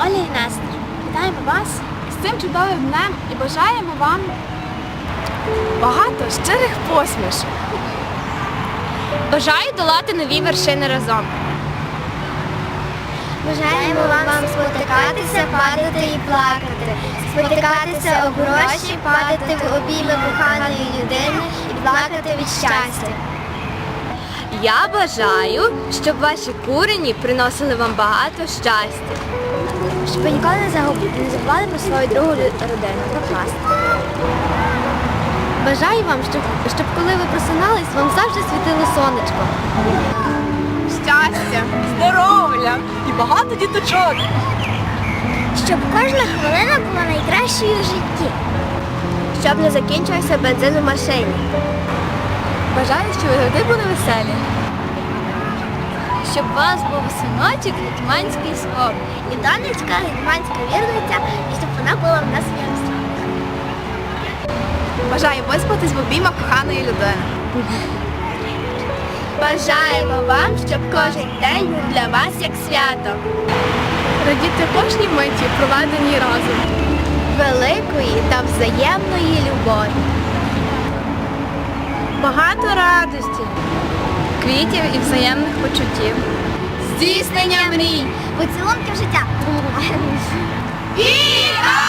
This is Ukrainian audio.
Оля і Нестор, вітаємо вас з цим чудовим днем і бажаємо вам багато щирих посмішок. Бажаю долати нові вершини разом. Бажаємо вам спотикатися, падати і плакати, спотикатися об гроші, падати в обійми коханої людини і плакати від щастя. Я бажаю, щоб ваші курені приносили вам багато щастя. Щоб ви ніколи не загуб- не забували про свою другу лю- родину, про клас. Бажаю вам, щоб, щоб коли ви просинались, вам завжди світило сонечко. Щастя, здоров'я і багато діточок. Щоб кожна хвилина була найкращою в житті. Щоб не закінчився бензин у машині. Бажаю, щоб ви завжди були веселі. Щоб у вас був синочок гетьманський скоп. І донечка гетьманська вірниця, і щоб вона була в нас вірності. Бажаю виспатись в обіймах коханої людини. Бажаємо вам, щоб кожен день був для вас як свято. Радіти кожній миті, проведеній разом. Великої та взаємної любові. Багато радості, квітів і взаємних почуттів. Здійснення мрій. Поцілунки життя. Вітаємо!